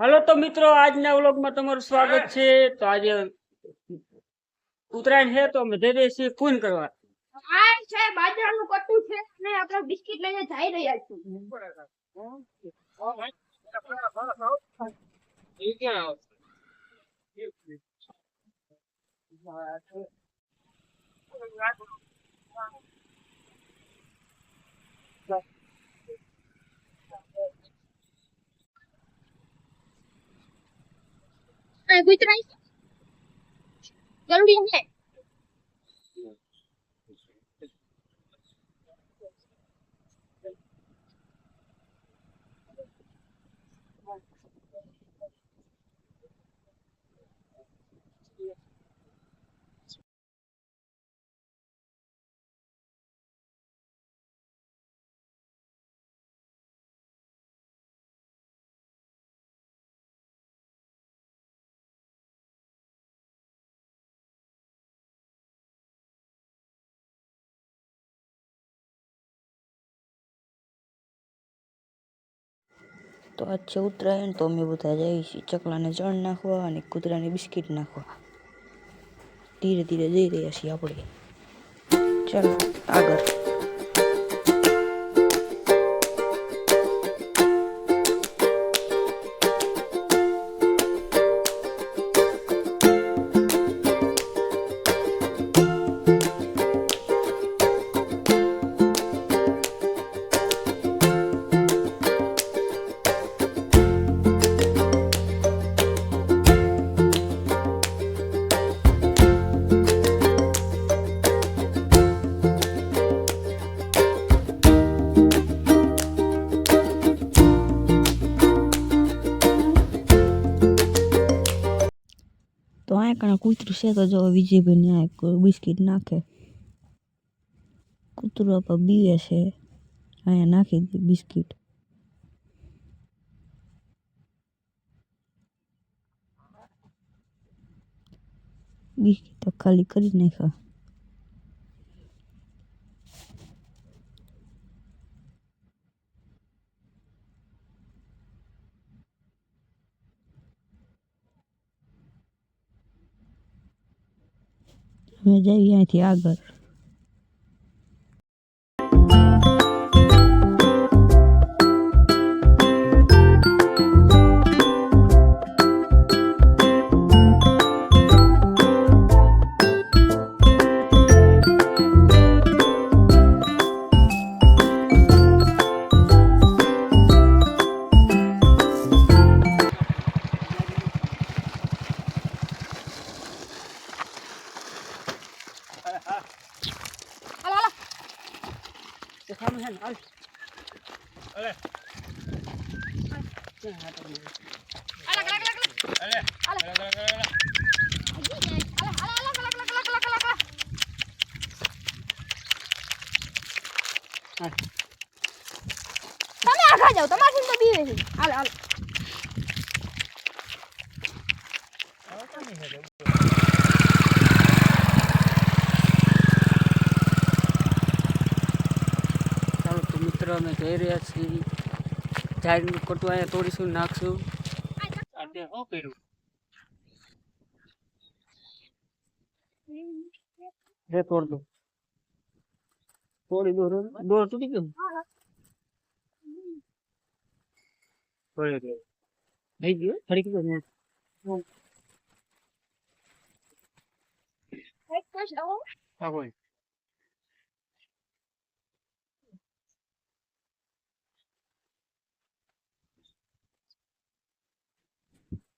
હાલો તો મિત્રો, આજના વ્લોગમાં તમારું સ્વાગત છે. તો આજે ઉત્તરાયણ છે, તો અમે જઈ રહ્યા છીએ પૂન કરવા. આ છે, બાજરાનું કટ્ટું છે અને આપણે બિસ્કિટ લઈને જઈ રહ્યા છીએ. અને ગુજરાતી જરૂરી છે તો આજ છે ઉત્તરાયણ, તો અમે બધા છીએ ચકલાને જળ નાખવા અને કૂતરાને બિસ્કિટ નાખવા. ધીરે ધીરે જઈ રહ્યા છીએ આપણે. ચાલો, આગળ. કણા કૂતરું છે તો જો વિજયભાઈ ને આ બિસ્કિટ નાખે. કૂતરું આપા બીવે છે. અહીંયા નાખી દે બિસ્કિટ. બિસ્કિટ તો ખાલી કરી નાખ્યા. અમે જઈએ અહીંથી આગળ. તમે આગળ જાઓ તમારી તો બીવે છે હાલો હાલો. ચાલો તો મિત્રો અમે જઈ રહ્યા છીએ. જાહેરનું કટું અહીંયા તોડીશું નાખશું. શું કર્યું? રે તોડ દો તોડી દો દોર તૂટી ગયું થઈ ગયું ફરી ગયું ને હા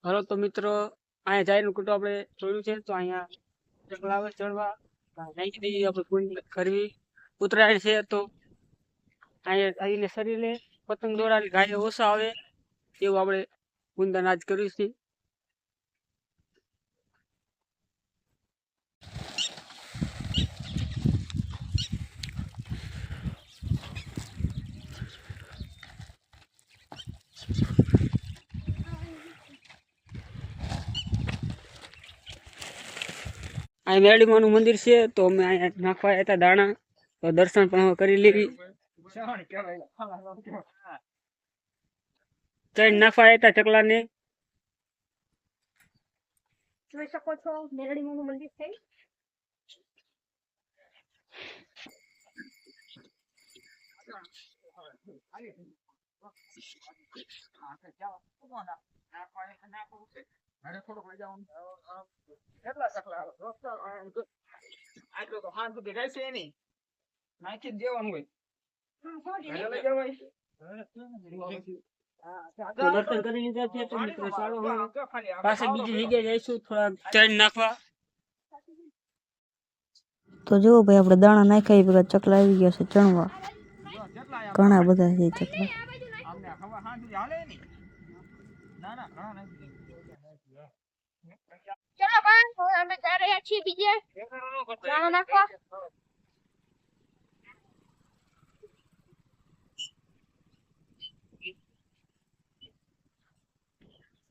હાલો તો મિત્રો અહીંયા જાય કુટું આપણે જોયું છે તો અહીંયા ચકલાવે ચડવા. નાખી દઈએ આપણે કરવી. ઉત્તરાયણ છે તો અહીંયા આવીને શરીરે પતંગ દોરાની ગાય ઓછા આવે એવું આપણે ગુંદન આજ કર્યું છે. અહીં મેળીમાનું મંદિર છે તો અમે અહીંયા નાખવા હતા દાણા. તો દર્શન પણ કરી લેવી ચણ નાખવા હતા ચકલા ચકલાને જોઈ શકો છો મેરડી નું મંદિર છે. કેટલા આટલું તો હાથ સુધી રહેશે નહીં નાખી જ દેવાનું હોય. હમ, sorry. ઘરે લઈ જવાય. તો દર્શન કરી લીધા છે તો મિત્રો ચાલો હવે પાસે બીજી જગ્યાએ જઈશું થોડા ચણ નાખવા. તો જુઓ ભાઈ આપણે દાણા નાખ્યા એ બધા ચકલા આવી ગયા છે ચણવા. ઘણા બધા છે ચકલા. અમને ખબર હાથ સુધી હાલે નહીં ના ના ઘણા નાખી ચલો ભાઈ હવે અમે જઈ રહ્યા છીએ બીજે. દાણા નાખવા.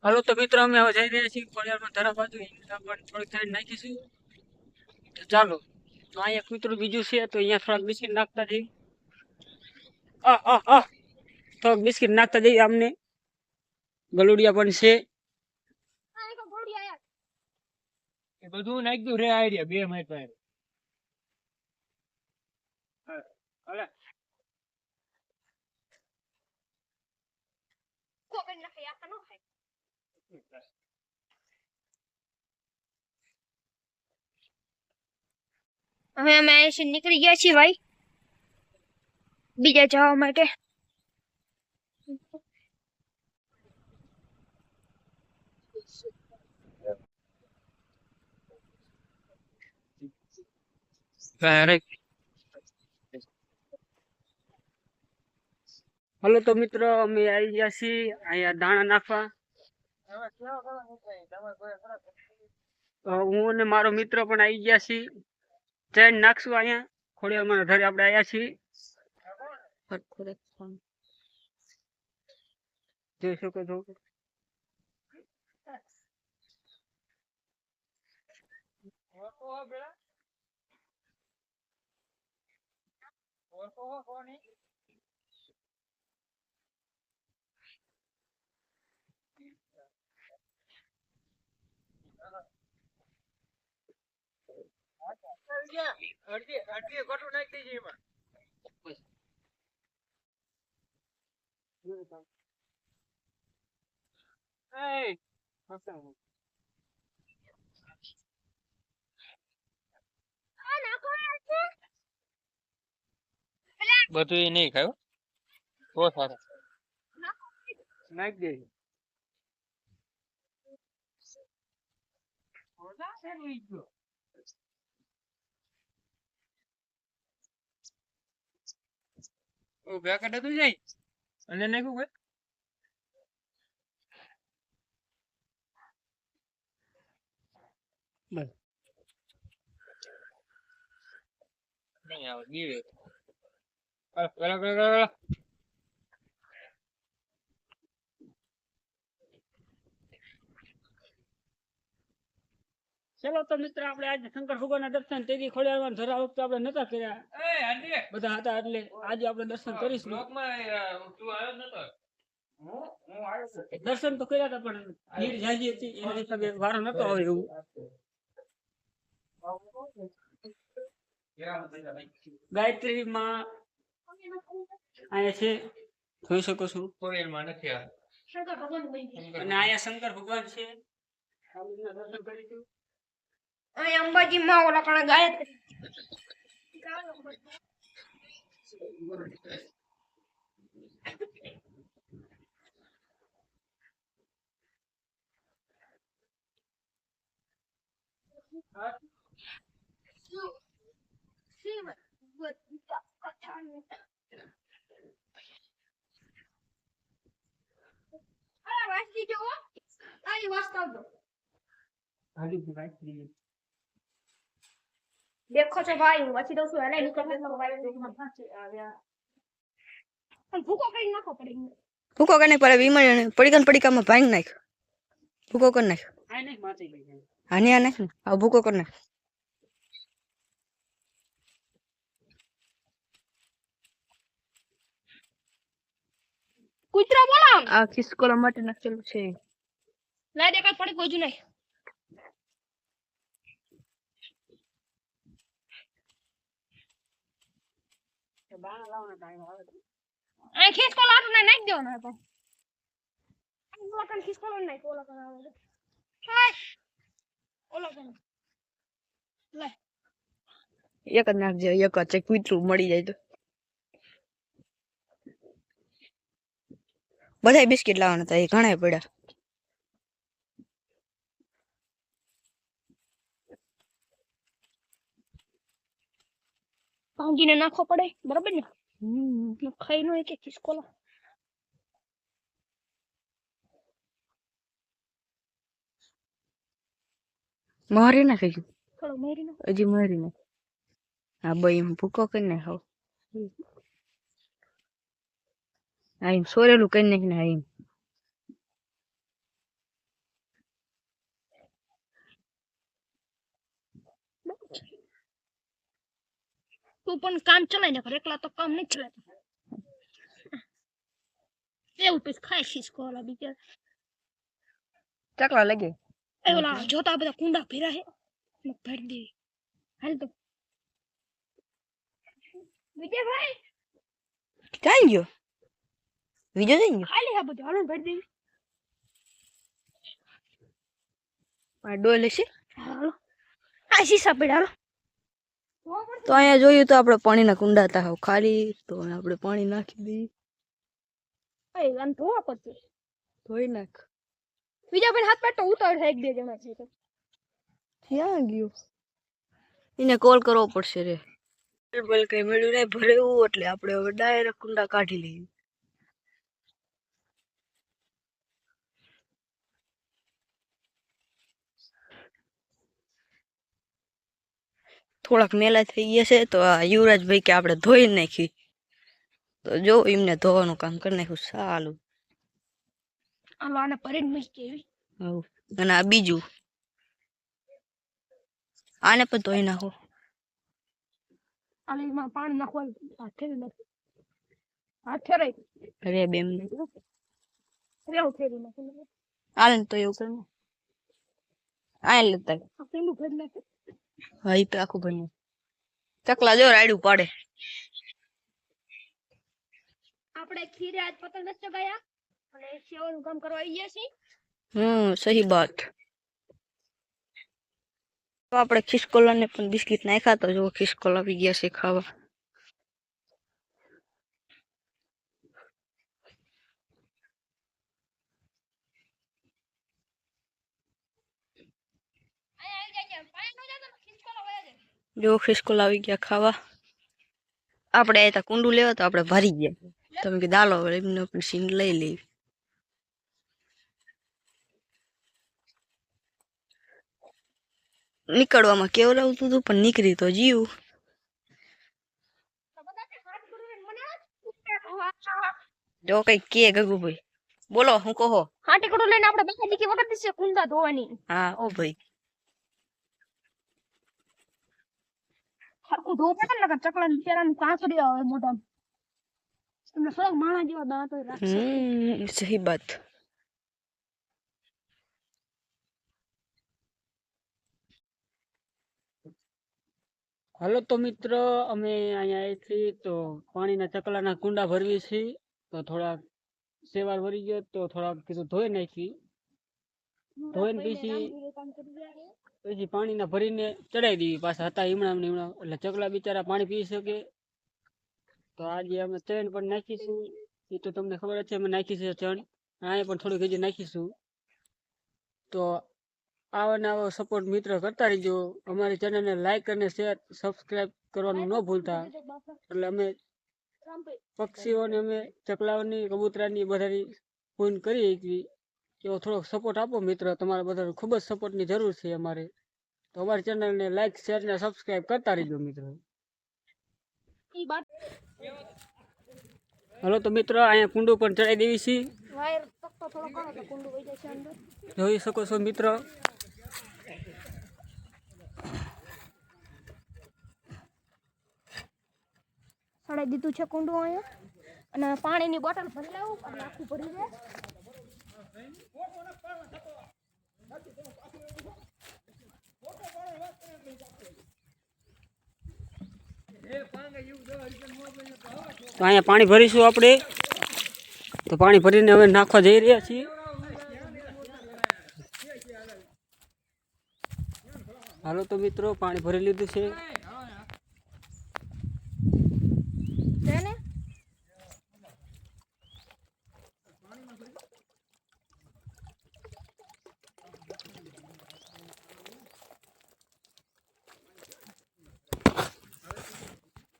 હાલો તો મિત્રો, અમે હવે જઈ રહ્યા છીએ ખોડિયારમાં ધરા બાજુ. થોડીક ચણ નાખીશું. તો ચાલો, તો અહીંયા કૂતરું બીજું છે, તો અહીંયા થોડાક બિસ્કિટ નાખતા જઈએ. આ આ આ. થોડાક બિસ્કિટ નાખતા જઈએ અમને ગલુડિયા પણ છે. એ બધું નાખી દઉં રે આઈડિયા, બે મિનિટ પાસે કોકન નાખે આ નો હવે અમે અહીંથી નીકળી ગયા છીએ ભાઈ. બીજા જવા માટે. હલો તો મિત્રો અમે આવી ગયા છીએ અહીંયા દાણા નાખવા. હું અને મારો મિત્ર પણ આવી ગયા છીએ. ટ્રેન નાખશું અહીંયા. ખોડિયારમાં ઘરે આપણે આવ્યા છીએ. જોઈ શકો છો. અડધી ખોટું નાખી દેજે એમાં Hey, આ નાખો છે બધું એ નહીં ખાયો. બહુ સારું. નાખી દે. ઓ બે કાઢે તું જાય? અને નાખ્યું ભાઈ બસ. નહીં આવે દીવે પેલા પેલા પેલા. ચલો તો મિત્ર આપણે આજે શંકર ભગવાનના દર્શન તેથી ખોડિયારમાં ધરા વખતે આપણે નતા કર્યા. બધા હતા એટલે આજે આપણે દર્શન કરીશું. બ્લોકમાં તું આવ્યો જ નતો. હું હું આવ્યો છું. દર્શન તો કર્યા હતા પણ ભીડ જાજી હતી એના હિસાબે વારો નતો આવે એવું. ગાયત્રી માં અહીંયા છે જોઈ શકો છો. કોરિયનમાં નથી આ શંકર ભગવાન અને અહીંયા શંકર ભગવાન છે. દર્શન કરીશું. અહીં અંબાજી માં ઓલા કણા ગાયત્રી અરે વાંચી જો આની વાંચતા આવજો હાલી ગાયત્રી દેખો છો ભાઈ હું વાંચી દઉં છું એને ભૂકો કરી નાખો પડી ભૂકો કરી નાખ પેલા પડીકા પડીકામાં ભાંગ નાખ ભૂકો કરી નાખ હા લઈ હાની આ નાખ ને આ ભૂકો કરી નાખ કૂતરા બોલા આ ખિસકોલા માટે નાખેલું છે. ના દેખાય પડી કોઈ જ નહીં દાણા લાવવાનો ટાઈમ આવે આ ખિસકો લાટુ ને નાખી દેવાનો હતો ઓલા કણ ખિસકો નાખ ઓલા કણ આવે હાય. ઓલા કણ લે. એક જ નાખજો એક જ છે કૂતરું મળી જાય તો. બધા બિસ્કિટ લાવવાના હતા એ ઘણા પડ્યા. ભાંગીને નાખવો પડે બરાબર ને? ખાઈ નો એક ખિસકો લા મારી નાખી. ગયું થોડો મારી નાખ. હજી મારી નાખ. હા ભાઈ હું ભૂકો કરી નાખાવ હા. એમ સોરેલું કરી નાખીને ને એમ. તું પણ કામ ચલાય ને એકલા તો કામ નહીં ચલાતા. એવું પછી ખાય ખિસકો ઓલા બીજા ચકલા લાગે એ ઓલા જોતા બધા કુંડા ભેરા હે. ને ભરી દે હાલ તો. વિજયભાઈ? ક્યાં ગયો? વિજય જઈ ગયો? ખાલી આ બધું હાલો ભરી દે આ ડોલે છે હાલો. આ શીશા પડ્યા હાલો. તો અહીંયા જોયું તો આપણે પાણીના કુંડા હતા હાવ ખાલી તો આપણે પાણી નાખી દઈએ. આમ ધોવા પડશે. ધોઈ નાખ. બીજા ભાઈ હાથ પેટો ઉતાર થાય એક બે જણા છે ક્યાં ગયો? એને કોલ કરવો પડશે રે. બલ કઈ મળ્યું નહીં ભરેવું એટલે આપણે હવે ડાયરેક્ટ કુંડા કાઢી લઈએ. થોડાક મેલા થઈ ગયા છે તો આ યુવરાજભાઈ કે આપણે ધોઈ નાખી. તો જો એમને ધોવાનું કામ કરી નાખ્યું સારું આને ભરીને કેવી અને આ બીજું. આને પણ ધોઈ નાખો. પાણી નાખવાનું. હાથે નથી. હાથે રહી. અરે બેમ રેવું ફેરી નાખી. ને તો એવું કરે ને આ લેતા પેલું નાખે. હા ઈ તો આખું બન્યું. ચકલા જો રાયડું પાડે. આપણે ખીરે આજ પતંગ નથી ગયા? અને સેવાનું કામ કરવા આવી ગયા છીએ? હમ સહી બાત. તો આપણે ખિસકોલા ને પણ બિસ્કિટ નાખ્યા તો જો ખિસકોલા આવી ગયા છે ખાવા અહીંયા આવી જાય પાણી નો જતો ખીચકોલો વયા જાય જો ખિસકોલા આવી ગયા ખાવા. આપણે આયતા કુંડું લેવા તો આપણે ભરી ગયા. તમે કે દાલો હવે એમને પણ સીન લઈ લેવી નીકળવામાં કેવું લાવતું હતું પણ નીકળી તો જીવ. જો કઈ કે ગગુભાઈ. બોલો હું કહો. હાટી કડું લઈને આપણે બહાર નીકળી વખત છે કુંડા ધોવાની. હા ઓ ભાઈ. હરકું ધોવું પડે ને નકર ચકલા બિચારાને કાંકરી આવે મોઢામાં. તમને થોડાક માણા જેવા દાંતો રાખશે. સહી વાત હાલો તો મિત્રો અમે અહીંયા આવી છીએ તો પાણીના ચકલાના કુંડા ભરવી છીએ. તો થોડાક સેવાર ભરી ગયો તો થોડાક કીધું ધોઈ નાખી. ધોઈને પછી પછી પાણીના ભરીને ચડાવી દેવી પાછા હતા ઈમણા ને એટલે ચકલા બિચારા પાણી પી શકે. તો આજે અમે ચણ પણ નાખીશું. એ તો તમને ખબર છે, અમે નાખીશું ચણ. અહીંયા પણ થોડીક હજી નાખીશું. તો આવો ને આવો સપોર્ટ મિત્ર કરતા રહીજો. અમારી ચેનલને લાઈક અને શેર સબસ્ક્રાઈબ કરવાનું ન ભૂલતા. એટલે અમે પક્ષીઓને, અમે ચકલાઓની, કબૂતરાની બધાની ફોન કરી એકવી એવો થોડોક સપોર્ટ આપો મિત્ર. તમારા બધા ખૂબ જ સપોર્ટની જરૂર છે અમારે. તો અમારી ચેનલને લાઈક શેર ને સબસ્ક્રાઇબ કરતા રહીજો મિત્રો. હલો, તો મિત્રો, અહીંયા કુંડું પણ ચડાવી દેવી અંદર જોઈ શકો છો મિત્રો. ચડાવી દીધું છે કુંડું અહીંયા. અને પાણીની બોટલ ભરી લાવું આખું ભરી દે. તો અહીંયા પાણી ભરીશું આપણે. તો પાણી ભરીને હવે નાખવા જઈ રહ્યા છીએ. હાલો તો મિત્રો, પાણી ભરી લીધું છે.